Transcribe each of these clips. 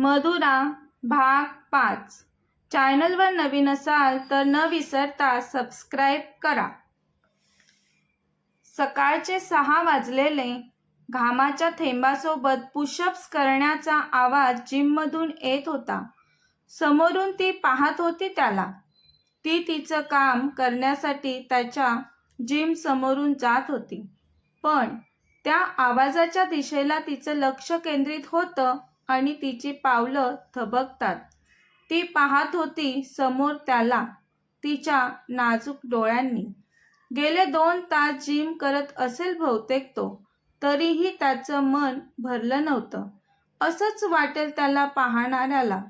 मधुरा भाग पाच. चॅनलवर नवीन असाल तर न विसरता सबस्क्राईब करा. सकाळचे सहा वाजलेले घामाच्या थेंबासोबत पुशअप्स करण्याचा आवाज जिममधून येत होता. समोरून ती पाहत होती त्याला. ती तिचं काम करण्यासाठी त्याच्या जिम समोरून जात होती. पण त्या आवाजाच्या दिशेला तिचं लक्ष केंद्रित होतं. आणि तिची पावलं थबकतात. ती पाहत होती समोर त्याला तिच्या नाजूक डोळ्यांनी. गेले दोन तास जिम करत असेल बहुतेक तो तरीही त्याचं मन भरलं नव्हतं. असंच वाटेल त्याला पाहणाऱ्याला.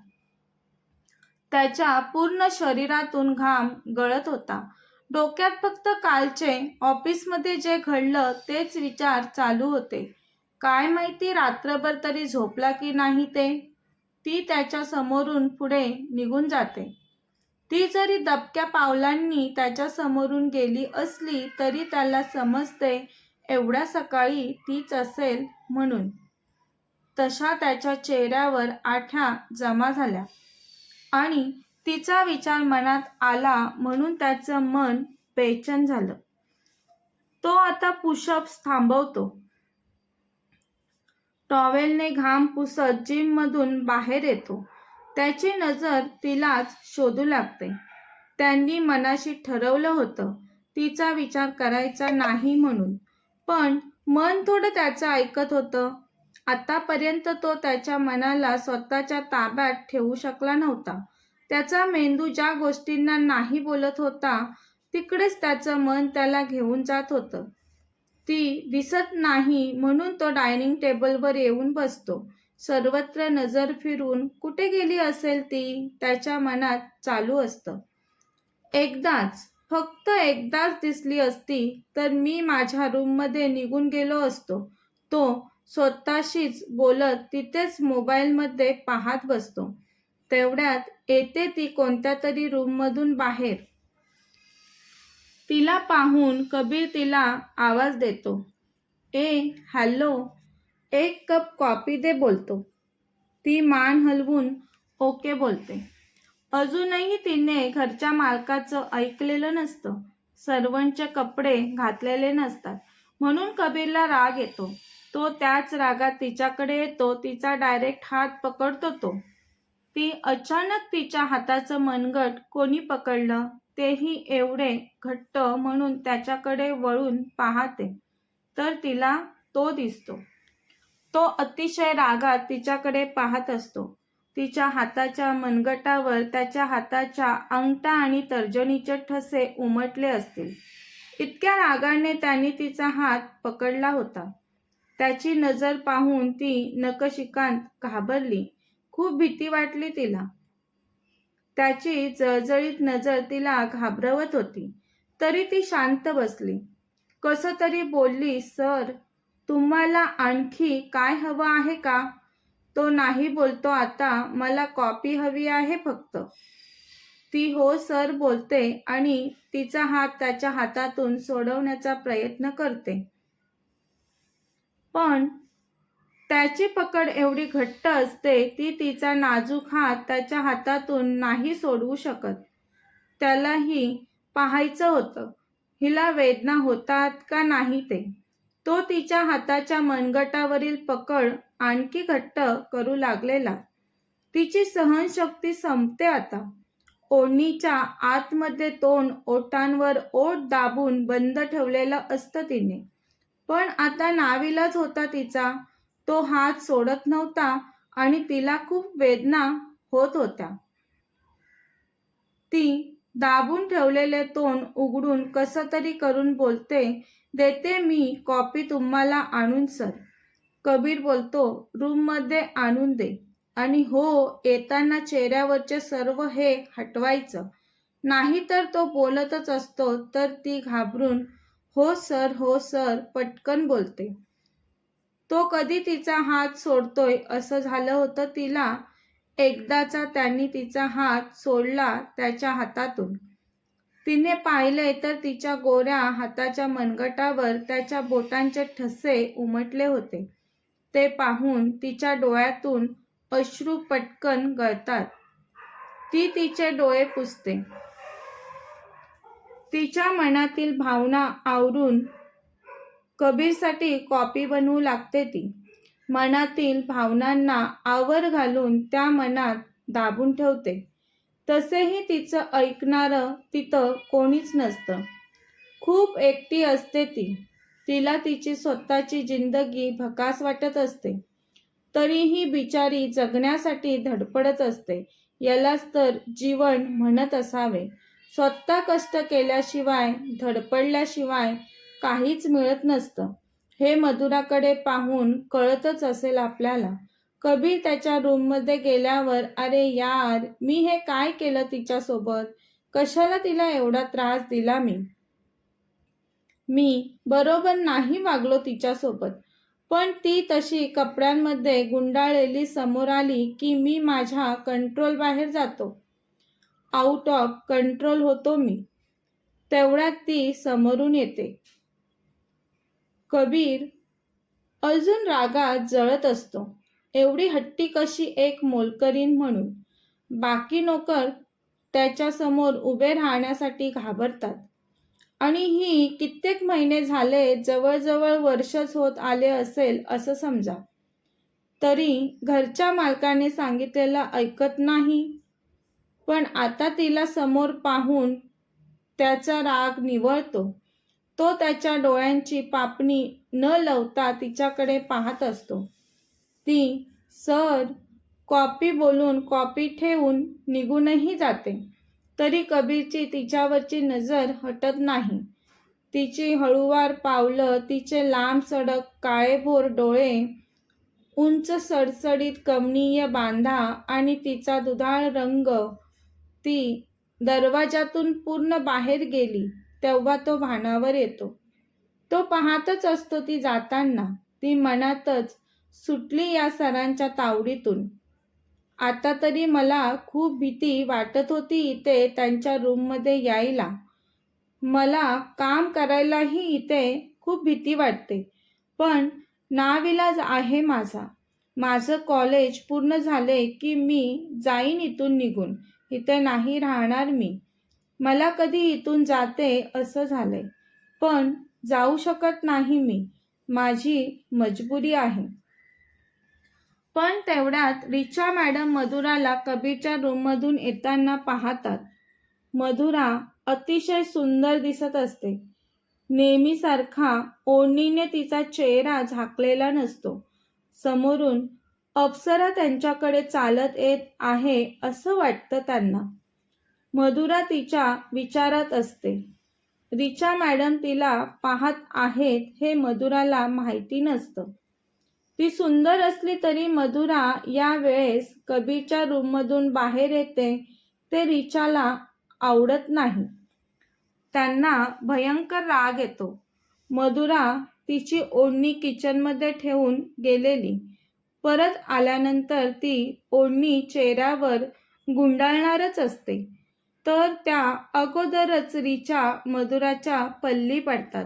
त्याच्या पूर्ण शरीरातून घाम गळत होता. डोक्यात फक्त कालचे ऑफिसमध्ये जे घडलं तेच विचार चालू होते. काय माहिती रात्रभर तरी झोपला की नाही ते? ती त्याच्या समोरून पुढे निघून जाते. ती जरी दबक्या पावलांनी त्याच्या समोरून गेली असली तरी त्याला समजते एवढ्या सकाळी तीच असेल म्हणून. तशा त्याच्या चेहऱ्यावर आठ्या जमा झाल्या. आणि तिचा विचार मनात आला म्हणून त्याचं मन बेचन झालं. तो आता पुशअप्स थांबवतो. टॉवेलने घाम पुसत जिममधून बाहेर येतो. त्याची नजर तिलाच शोधू लागते. त्यांनी मनाशी ठरवलं होतं तिचा विचार करायचा नाही म्हणून. पण मन थोडं त्याचं ऐकत होतं. आतापर्यंत तो त्याच्या मनाला स्वतःच्या ताब्यात ठेवू शकला नव्हता. त्याचा मेंदू ज्या गोष्टींना नाही बोलत होता तिकडेच त्याचं मन त्याला घेऊन जात होतं. ती दिसत नाही म्हणून तो डायनिंग टेबलवर येऊन बसतो. सर्वत्र नजर फिरून कुठे गेली असेल ती त्याच्या मनात चालू असतं. एकदाच फक्त एकदाच दिसली असती तर मी माझ्या रूममध्ये निघून गेलो असतो. तो स्वतःशीच बोलत तिथेच मोबाईलमध्ये पाहत बसतो. तेवढ्यात येते ती कोणत्या तरी रूममधून बाहेर. तिला पाहून कबीर तिला आवाज देतो. ए हॅलो एक कप कॉफी दे बोलतो. ती मान हलवून ओके बोलते. अजूनही तिने घरच्या मालकाचं ऐकलेलं नसतं. सर्वांचे कपडे घातलेले नसतात. म्हणून कबीरला राग येतो. तो त्याच रागात तिच्याकडे येतो. तिचा डायरेक्ट हात पकडतो तो. ती अचानक तिच्या हाताचं मनगट कोणी पकडलं? तेही एवढे घट्ट म्हणून त्याच्याकडे वळून पाहते. तर तिला तो दिसतो. तो अतिशय रागात तिच्याकडे पाहत असतो. तिच्या हाताच्या मनगटावर त्याच्या हाताच्या अंगठा आणि तर्जनीचे ठसे उमटले असतील. इतक्या रागाने त्यांनी तिचा हात पकडला होता. त्याची नजर पाहून ती नकशिकांत घाबरली. खूप भीती वाटली तिला. त्याची जळजळीत नजर तिला घाबरवत होती. तरी ती शांत बसली. कसं तरी बोलली सर तुम्हाला आणखी काय हवं आहे का? तो नाही बोलतो आता. मला कॉपी हवी आहे फक्त. ती हो सर बोलते आणि तिचा हात त्याच्या हातातून सोडवण्याचा प्रयत्न करते. पण त्याची पकड एवढी घट्ट असते ती तिचा नाजूक हात त्याच्या हातातून नाही सोडवू शकत. त्यालाही पाहायचं होतं. हिला वेदना होतात का नाही ते. तो तिच्या हाताच्या मनगटावरील पकड आणखी घट्ट करू लागलेला. तिची सहनशक्ती संपते आता. ओढणीच्या आतमध्ये तोंड ओटांवर ओठ दाबून बंद ठेवलेलं असतं तिने. पण आता नाविलाच होता तिचा. तो हात सोडत नव्हता आणि तिला खूप वेदना होत होत्या. ती दाबून ठेवलेले तोंड उघडून कसं तरी करून बोलते देते मी कॉपी तुम्हाला आणून सर. कबीर बोलतो रूममध्ये आणून दे. आणि हो येताना चेहऱ्यावरचे सर्व हे हटवायचं. नाही तर तो बोलतच असतो तर ती घाबरून हो सर हो सर पटकन बोलते. तो कधी तिचा हात सोडतोय असं झालं होतं तिला. एकदाचा त्यांनी तिचा हात सोडला त्याच्या हातातून. तिने पाहिले तर तिच्या गोऱ्या हाताच्या मनगटावर त्याच्या बोटांचे ठसे उमटले होते. ते पाहून तिच्या डोळ्यातून अश्रू पटकन गळतात. ती तिचे डोळे पुसते. तिच्या मनातील भावना आवरून कबीरसाठी कॉपी बनवू लागते ती. मनातील भावनांना आवर घालून त्या मनात दाबून ठेवते. तसेही तिचं ऐकणारं तिथं कोणीच नसतं. खूप एकटी असते ती. तिला तिची स्वतःची जिंदगी भकास वाटत असते. तरीही बिचारी जगण्यासाठी धडपडत असते. यालाच तर जीवन म्हणत असावे. स्वतः कष्ट केल्याशिवाय धडपडल्याशिवाय काहीच मिळत नसतं. हे मधुराकडे पाहून कळतच असेल आपल्याला. कबीर त्याच्या रूममध्ये गेल्यावर अरे यार मी हे काय केलं तिच्यासोबत? कशाला तिला एवढा त्रास दिला मी? मी बरोबर नाही वागलो तिच्यासोबत. पण ती तशी कपड्यांमध्ये गुंडाळलेली समोर आली की मी माझ्या कंट्रोल बाहेर जातो. आउट ऑफ कंट्रोल होतो मी. तेवढ्यात ती समोरून येते. कबीर अजून रागात जळत असतो. एवढी हट्टी कशी एक मोलकरीन म्हणून? बाकी नोकर त्याच्यासमोर उभे राहण्यासाठी घाबरतात. आणि ही कित्येक महिने झाले जवळजवळ वर्षच होत आले असेल असं समजा. तरी घरच्या मालकाने सांगितलेलं ऐकत नाही. पण आता तिला समोर पाहून त्याचा राग निवळतो. तो त्याच्या डोळ्यांची पापणी न लवता तिच्याकडे पाहत असतो. ती सर कॉपी बोलून कॉपी ठेवून निघूनही जाते. तरी कबीरची तिच्यावरची नजर हटत नाही. तिची हळूवार पावलं तिचे लांब सडक काळेभोर डोळे उंच सडसडीत कमनीय बांधा आणि तिचा दुधाळ रंग ती दरवाजातून पूर्ण बाहेर गेली. तेव्हा तो भानावर येतो. तो पाहतच असतो ती जाताना ती मनातच सुटली या सरांच्या तावडीतून. आता तरी मला खूप भीती वाटत होती इथे त्यांच्या रूममध्ये यायला. मला काम करायलाही इथे खूप भीती वाटते. पण नाविलाज आहे माझा. माझं कॉलेज पूर्ण झाले की मी जाईन इथून निघून. इथे नाही राहणार मी. मला कधी इथून जाते असं झालंय. पण जाऊ शकत नाही मी. माझी मजबुरी आहे. पण तेवढ्यात रिचा मॅडम मधुराला कबीरच्या रूममधून येताना पाहतात. मधुरा अतिशय सुंदर दिसत असते. नेहमीसारखा ओणीने तिचा चेहरा झाकलेला नसतो. समोरून अप्सरा त्यांच्याकडे चालत येत आहे असं वाटतं त्यांना. मधुरा तिच्या विचारात असते. रिचा मॅडम तिला पाहत आहेत हे मधुराला माहिती नसतं. ती सुंदर असली तरी मधुरा या वेळेस कबीरच्या रूममधून बाहेर येते ते रिचाला आवडत नाही. त्यांना भयंकर राग येतो. मधुरा तिची ओढणी किचनमध्ये ठेवून गेलेली. परत आल्यानंतर ती ओढणी चेहऱ्यावर गुंडाळणारच असते. तर त्या अगोदरच रिचा मधुराच्या पल्ली पडतात.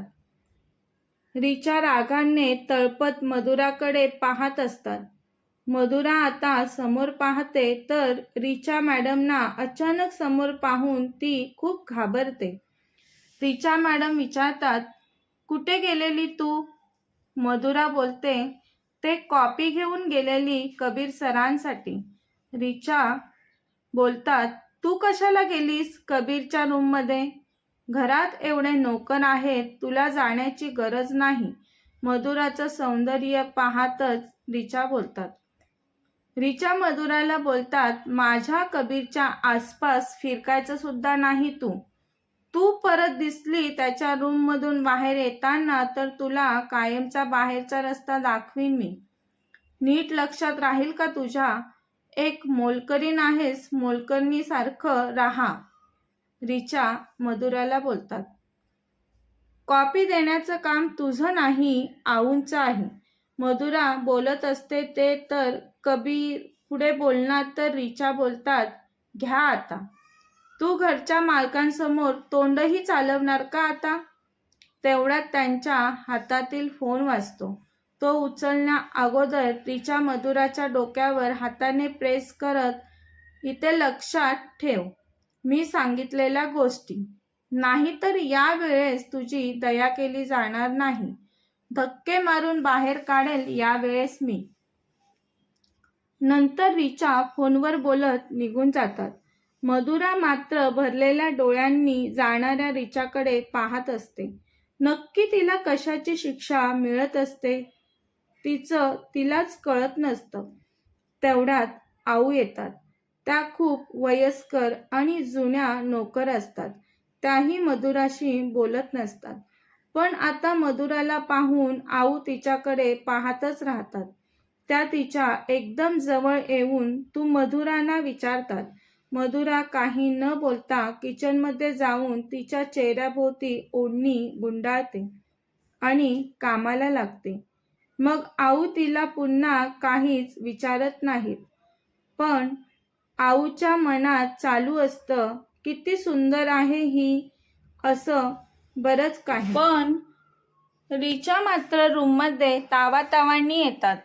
रिचा रागाने तळपत मधुराकडे पाहत असतात. मधुरा आता समोर पाहते तर रिचा मॅडमना अचानक समोर पाहून ती खूप घाबरते. रिचा मॅडम विचारतात कुठे गेलेली तू? मधुरा बोलते ते कॉपी घेऊन गेलेली कबीर सरांसाठी रिचा बोलतात तू कशाला गेलीस कबीरच्या रूममध्ये घरात एवढे नोकर आहेत तुला जाण्याची गरज नाही. मधुराचं सौंदर्य पाहतच रिचा बोलतात. रिचा मधुराला बोलतात माझ्या कबीरच्या आसपास फिरकायचं सुद्धा नाही तू. तू परत दिसली त्याच्या रूममधून बाहेर येताना तर तुला कायमचा बाहेरचा रस्ता दाखवीन मी. नीट लक्षात राहील का तुझ्या? एक मोलकरीण आहेस मोलकरणीसारखं राहा. रिचा मधुराला बोलतात. कॉपी देण्याचं काम तुझं नाही आऊंचं आहे. मधुरा बोलत असते ते तर कबीर पुढे बोलणार तर रिचा बोलतात घ्या आता. तू घरच्या मालकांसमोर तोंडही चालवणार का आता? तेवढ्यात त्यांच्या हातातील फोन वाजतो. तो उचलण्या अगोदर रिचा मधुराच्या डोक्यावर हाताने प्रेस करत इथे लक्षात ठेव मी सांगितलेल्या गोष्टी. नाहीतर या वेळेस तुझी दया केली जाणार नाही. धक्के मारून बाहेर काढेल यावेळेस मी. नंतर रिचा फोनवर बोलत निघून जातात. मधुरा मात्र भरलेल्या डोळ्यांनी जाणाऱ्या रिचाकडे पाहत असते. नक्की तिला कशाची शिक्षा मिळत असते? तिचं तिलाच कळत नसतं. तेवढ्यात आऊ येतात. त्या खूप वयस्कर आणि जुन्या नोकर असतात. त्याही मधुराशी बोलत नसतात. पण आता मधुराला पाहून आऊ तिच्याकडे पाहतच राहतात. त्या तिच्या एकदम जवळ येऊन तू मधुरांना विचारतात. मधुरा काही न बोलता किचनमध्ये जाऊन तिच्या चेहऱ्याभोवती ओढणी गुंडाळते आणि कामाला लागते. मग आऊ तिला पुन्हा काहीच विचारत नाहीत. पण आऊच्या मनात चालू असतं किती सुंदर आहे ही असं बरंच काही. पण रिचा मात्र रूममध्ये तावातावांनी येतात.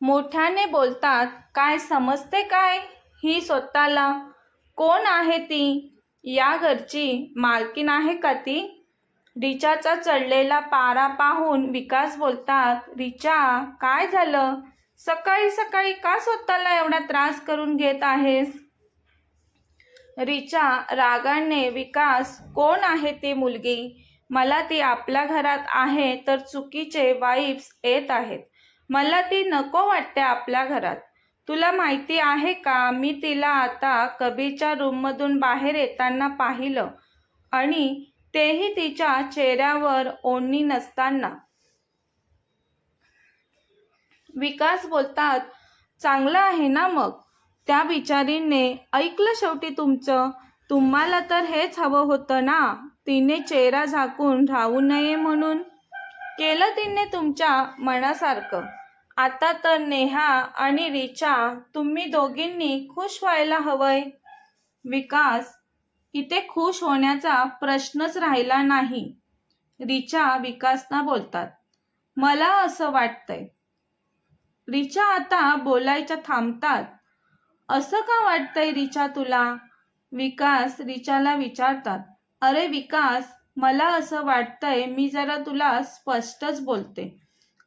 मोठ्याने बोलतात काय समजते काय ही स्वतःला? कोण आहे ती? या घरची मालकीन आहे का ती? रिचाचा चढलेला पारा पाहून विकास बोलतात रिचा काय झालं? सकाळी सकाळी का स्वतःला एवढा त्रास करून घेत आहेस? रिचा रागाने विकास कोण आहे ती मुलगी? मला ती आपल्या घरात आहे तर चुकीचे वाईब्स येत आहेत. मला ती नको वाटते आपल्या घरात. तुला माहिती आहे का मी तिला आता कबीरच्या रूममधून बाहेर येताना पाहिलं आणि तेही तिच्या चेहऱ्यावर ओढणी नसताना. विकास बोलतात चांगलं आहे ना मग त्या बिचारीने ऐकलं शेवटी तुमचं? तुम्हाला तर हेच हवं होतं ना? तिने चेहरा झाकून राहू नये म्हणून केलं तिने तुमच्या मनासारखं. आता तर नेहा आणि रिचा तुम्ही दोघींनी खुश व्हायला हवंय. विकास इथे खुश होण्याचा प्रश्नच राहिला नाही. रिचा विकासना बोलतात. मला असं वाटतंय. रिचा आता बोलायच्या थांबतात. असं का वाटतंय रिचा तुला? विकास रिचाला विचारतात. अरे विकास मला असं वाटतंय मी जरा तुला स्पष्टच बोलते.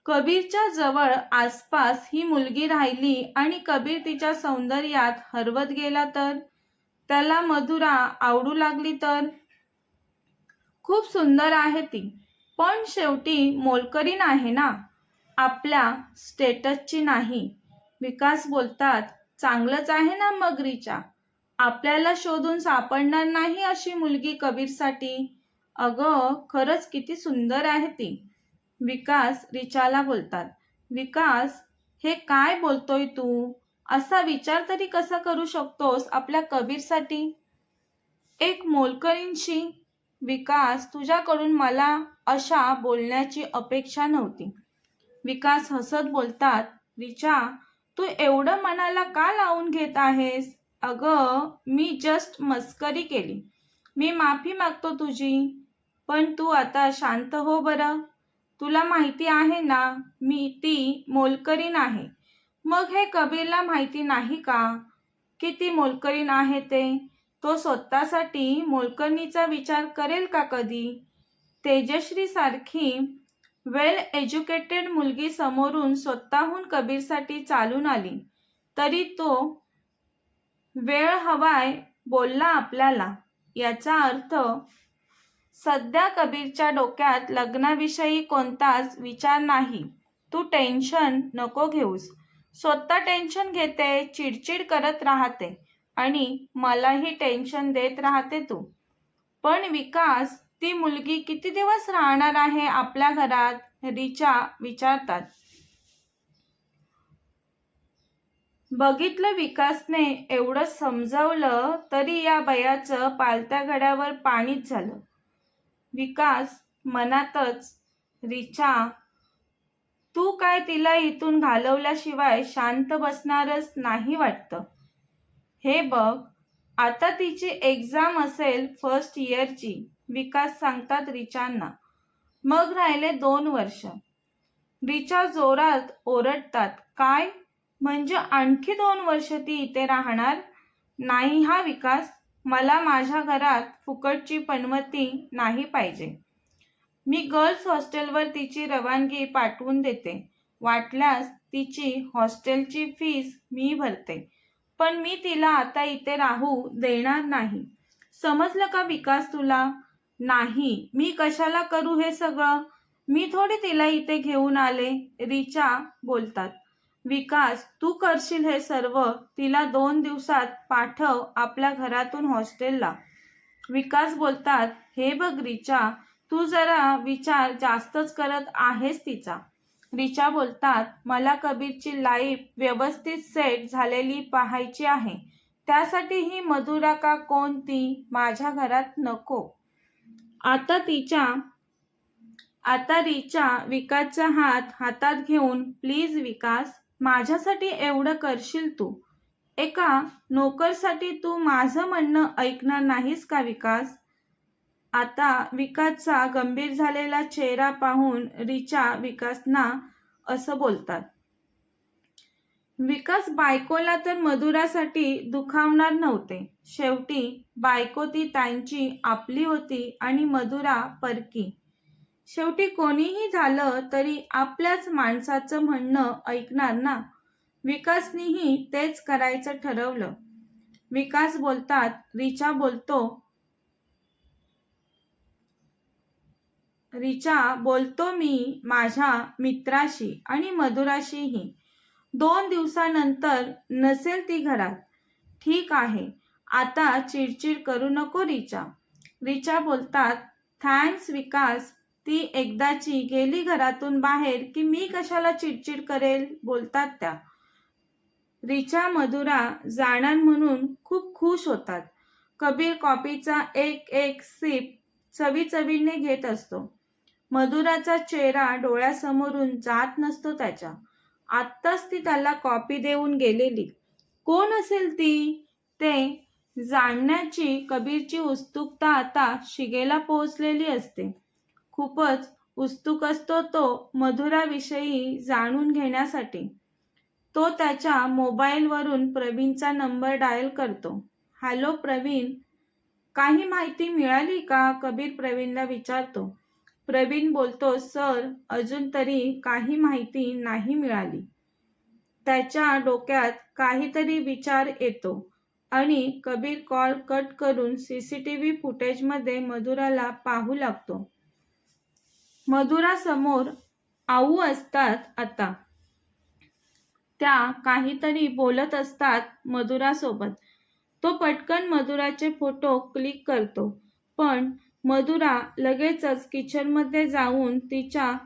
कबीरच्या जवळ आसपास ही मुलगी राहिली आणि कबीर तिच्या सौंदर्यात हरवत गेला तर? त्याला मधुरा आवडू लागली तर? खूप सुंदर आहे ती पण शेवटी मोलकरीण आहे ना? आपल्या स्टेटसची नाही. विकास बोलतात चांगलंच आहे ना मग रिचा आपल्याला शोधून सापडणार नाही अशी मुलगी कबीरसाठी? अगं खरंच किती सुंदर आहे ती. विकास रिचाला बोलतात विकास हे काय बोलतोय तू? असा विचार तरी कसा करू शकतोस आपल्या कबीरसाठी? एक मोलकरींशी विकास तुझ्याकडून मला अशा बोलण्याची अपेक्षा नव्हती. विकास हसत बोलतात रिचा तू एवढं मनाला का लावून घेत आहेस? अगं मी जस्ट मस्करी केली. मी माफी मागतो तुझी पण तू आता शांत हो बरं. तुला माहिती आहे ना मी ती मोलकरीण आहे. मग हे कबीरला माहिती नाही का? किती मोलकरीण आहे ते? तो स्वतःसाठी मोलकरणीचा विचार करेल का कधी? तेजश्री सारखी वेल एज्युकेटेड मुलगी समोरून स्वतःहून कबीरसाठी चालून आली. तरी तो वेळ हवाय बोलला आपल्याला. याचा अर्थ सध्या कबीरच्या डोक्यात लग्नाविषयी कोणताच विचार नाही. तू टेन्शन नको घेऊस. स्वतः टेन्शन घेते चिडचिड करत राहते आणि मलाही टेन्शन देत राहते तू. पण विकास ती मुलगी किती दिवस राहणार आहे आपल्या घरात? रिचा विचारतात. बघितलं विकासने एवढं समजावलं तरी या बयाचं पालत्या घड्यावर पाणीच झालं. विकास मनातच रिचा तू काय तिला इथून घालवल्याशिवाय शांत बसणारच नाही वाटतं? हे बघ आता तिची एक्झाम असेल फर्स्ट इयरची विकास सांगतात रिचांना. मग राहिले दोन वर्ष. रिचा जोरात ओरडतात काय? म्हणजे आणखी दोन वर्ष ती इथे राहणार? नाही हा विकास मला माझ्या घरात फुकटची पनवती नाही पाहिजे. मी गर्ल्स हॉस्टेलवर तिची रवानगी पाठवून देते. वाटल्यास तिची हॉस्टेलची फीस मी भरते. पण मी तिला आता इथे राहू देणार नाही. समजलं का विकास तुला? नाही. मी कशाला करू हे सगळं? मी थोडी तिला इथे घेऊन आले रिचा बोलतात. विकास तू करशील हे सर्व? तिला दोन दिवसात पाठव आपल्या घरातून हॉस्टेलला. विकास बोलतात हे बघ रिचा तू जरा विचार जास्तच करत आहेस तिचा. रिचा बोलतात मला कबीरची लाईफ व्यवस्थित सेट झालेली पाहायची आहे. त्यासाठी ही मधुरा का कोणती माझ्या घरात नको. आता तिच्या आता रिचा विकासचा हात हातात घेऊन प्लीज विकास माझ्यासाठी एवढं करशील तू? एका नोकरसाठी तू माझं म्हणणं ऐकणार नाहीस का विकास? आता विकासचा गंभीर झालेला चेहरा पाहून रिचा विकासना असं बोलतात. विकास बायकोला तर मधुरासाठी दुखावणार नव्हते. शेवटी बायको ती त्यांची आपली होती आणि मधुरा परकी. शेवटी कोणीही झालं तरी आपल्याच माणसाचं म्हणणं ऐकणार ना? विकासनीही तेच करायचं ठरवलं. विकास बोलतात रिचा बोलतो रिचा बोलतो मी माझ्या मित्राशी आणि मधुराशीही. दोन दिवसानंतर नसेल ती घरात. ठीक आहे आता चिडचिड करू नको रिचा. रिचा बोलतात थँक्स विकास ती एकदाची गेली घरातून बाहेर की मी कशाला चिडचिड करेल? बोलतात त्या. रिचा मधुरा जाणार म्हणून खूप खुश होतात. कबीर कॉपीचा एक एक सिप चवी चवीने घेत असतो. मधुराचा चेहरा डोळ्यासमोरून जात नसतो त्याच्या. आत्ताच ती त्याला कॉपी देऊन गेलेली. कोण असेल ती? ते जाणण्याची कबीरची उत्सुकता आता शिगेला पोहोचलेली असते. खूपच उत्सुक असतो तो मधुराविषयी जाणून घेण्यासाठी. तो त्याच्या मोबाईलवरून प्रवीणचा नंबर डायल करतो. हॅलो प्रवीण काही माहिती मिळाली का? कबीर प्रवीणला विचारतो. प्रवीण बोलतो सर अजून तरी काही माहिती नाही मिळाली. त्याच्या डोक्यात काहीतरी विचार येतो आणि कबीर कॉल कट करून सी सी टी व्ही फुटेजमध्ये मधुराला पाहू लागतो. मधुरासमोर आऊ असतात आता. त्या काहीतरी बोलत असतात मधुरासोबत. तो पटकन मधुराचे फोटो क्लिक करतो पण मधुरा लगेचच किचनमध्ये जाऊन तिच्या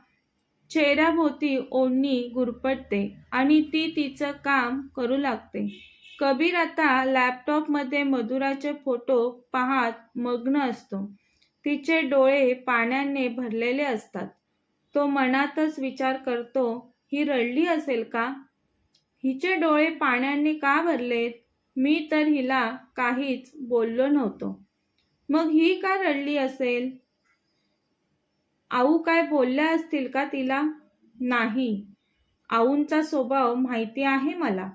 चेहऱ्याभोवती ओढणी गुरपटते आणि ती तिचं काम करू लागते. कबीर आता लॅपटॉपमध्ये मधुराचे फोटो पाहत मग्न असतो. तिचे डोळे पाण्याने भरलेले असतात. तो मनातच विचार करतो ही रडली असेल का? हिचे डोळे पाण्याने का भरलेत? मी तर हिला काहीच बोललो नव्हतो. मग ही का रडली असेल? आऊ काय बोलल्या असतील का तिला? नाही. आऊंचा स्वभाव माहिती आहे मला.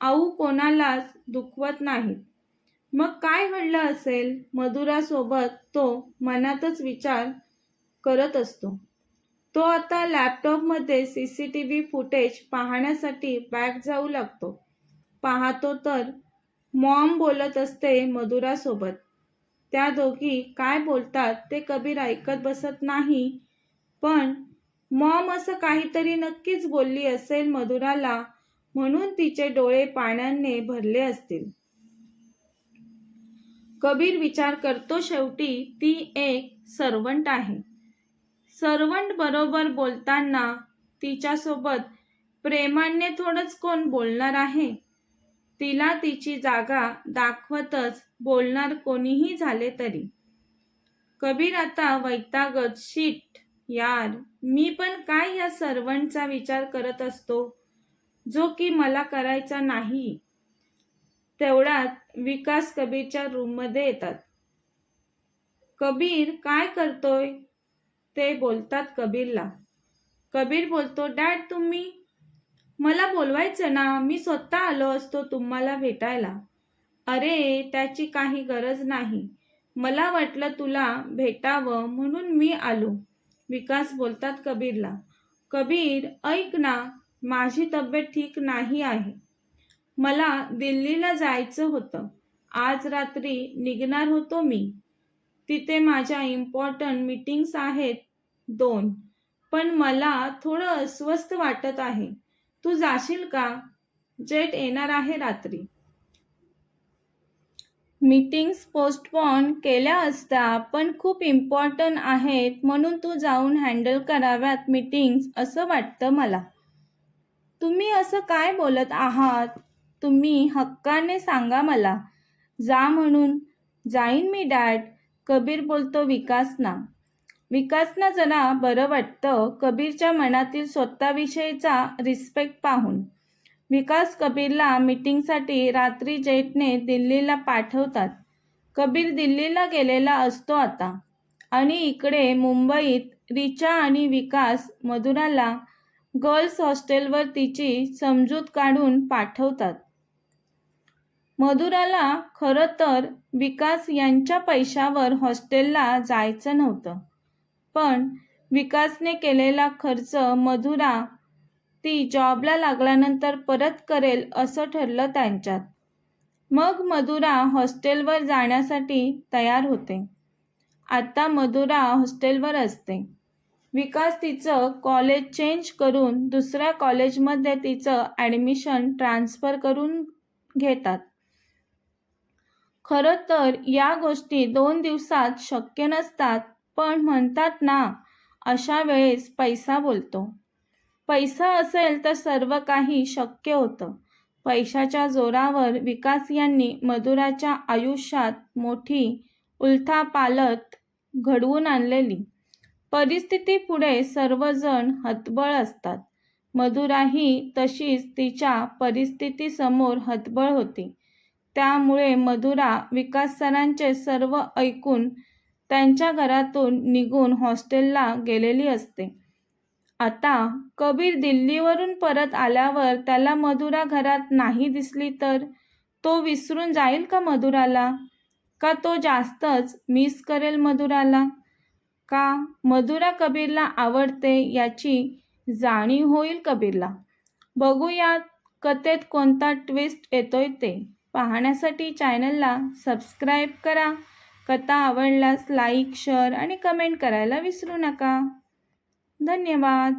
आऊ कोणालाच दुखवत नाहीत. मग काय घडलं असेल? मधुरासोबत तो मनातच विचार करत असतो. तो आता लॅपटॉपमध्ये C C T V footage पाहण्यासाठी बॅक जाऊ लागतो. पाहतो तर मॉम बोलत असते मधुरासोबत. त्या दोघी काय बोलतात ते कबीर ऐकत बसत नाही. पण मॉम असं काहीतरी नक्कीच बोलली असेल मधुराला म्हणून तिचे डोळे पाण्याने भरले असतील. कबीर विचार करतो शेवटी ती एक सर्वंट आहे. सर्वंट बरोबर बोलताना तिच्यासोबत प्रेमाने थोडंच कोण बोलणार आहे? तिला तिची जागा दाखवतच बोलणार कोणीही झाले तरी. कबीर आता वैतागत शीट यार मी पण काय या सर्वंटचा विचार करत असतो? जो की मला करायचा नाही. तेवढ्यात विकास कबीरच्या रूममध्ये येतात. कबीर काय करतोय? ते बोलतात कबीरला. कबीर बोलतो डॅड तुम्ही मला बोलवायचं ना मी स्वतः आलो असतो तुम्हाला भेटायला. अरे त्याची काही गरज नाही. मला वाटलं तुला भेटावं म्हणून मी आलो. विकास बोलतात कबीरला. कबीर ऐक ना माझी तब्येत ठीक नाही आहे. मला दिल्लीला जायचं होतं. आज रात्री निघणार होतो मी. तिथे माझ्या इम्पॉर्टंट मीटिंग्स आहेत दोन. पण मला थोडं अस्वस्थ वाटत आहे. तू जाशील का? जेट येणार आहे रात्री. मीटिंग्स पोस्टपॉन केल्या असत्या पण खूप इम्पॉर्टंट आहेत म्हणून तू जाऊन हँडल कराव्यात मीटिंग्स असं वाटतं मला. तुम्ही असं काय बोलत आहात? तुम्ही हक्काने सांगा मला. जा म्हणून. जाईन मी डॅड. कबीर बोलतो विकासना. विकासना जरा बरं वाटतं कबीरच्या मनातील स्वतःविषयीचा रिस्पेक्ट पाहून. विकास कबीरला मीटिंगसाठी रात्री जेटने दिल्लीला पाठवतात. कबीर दिल्लीला गेलेला असतो आता. आणि इकडे मुंबईत रिचा आणि विकास मधुराला गर्ल्स हॉस्टेलवर तिची समजूत काढून पाठवतात. मधुराला खरं तर विकास यांच्या पैशावर हॉस्टेलला जायचं नव्हतं. पण विकासने केलेला खर्च मधुरा ती जॉबला लागल्यानंतर परत करेल असं ठरलं त्यांच्यात. मग मधुरा हॉस्टेलवर जाण्यासाठी तयार होते. आता मधुरा हॉस्टेलवर असते. विकास तिचं कॉलेज चेंज करून दुसऱ्या कॉलेजमध्ये तिचं ॲडमिशन ट्रान्स्फर करून घेतात. खरं तर या गोष्टी दोन दिवसात शक्य नसतात पण म्हणतात ना अशा वेळेस पैसा बोलतो. पैसा असेल तर सर्व काही शक्य होतं. पैशाच्या जोरावर विकास यांनी मधुराच्या आयुष्यात मोठी उलथापालत घडवून आणलेली. परिस्थिती पुढे सर्वजण हतबळ असतात. मधुराही तशीच तिच्या परिस्थितीसमोर हतबळ होती. त्यामुळे मधुरा विकास सरांचे सर्व ऐकून त्यांच्या घरातून निघून हॉस्टेलला गेलेली असते. आता कबीर दिल्लीवरून परत आल्यावर त्याला मधुरा घरात नाही दिसली तर तो विसरून जाईल का मधुराला? का तो जास्तच मिस करेल मधुराला? का मधुरा कबीरला आवडते याची जाणीव होईल कबीरला? बघूयात कथेत कोणता ट्विस्ट येतोय ते. पाहण्यासाठी चॅनलला सबस्क्राईब करा. कथा आवडल्यास लाईक शेअर आणि कमेंट करायला विसरू नका. धन्यवाद.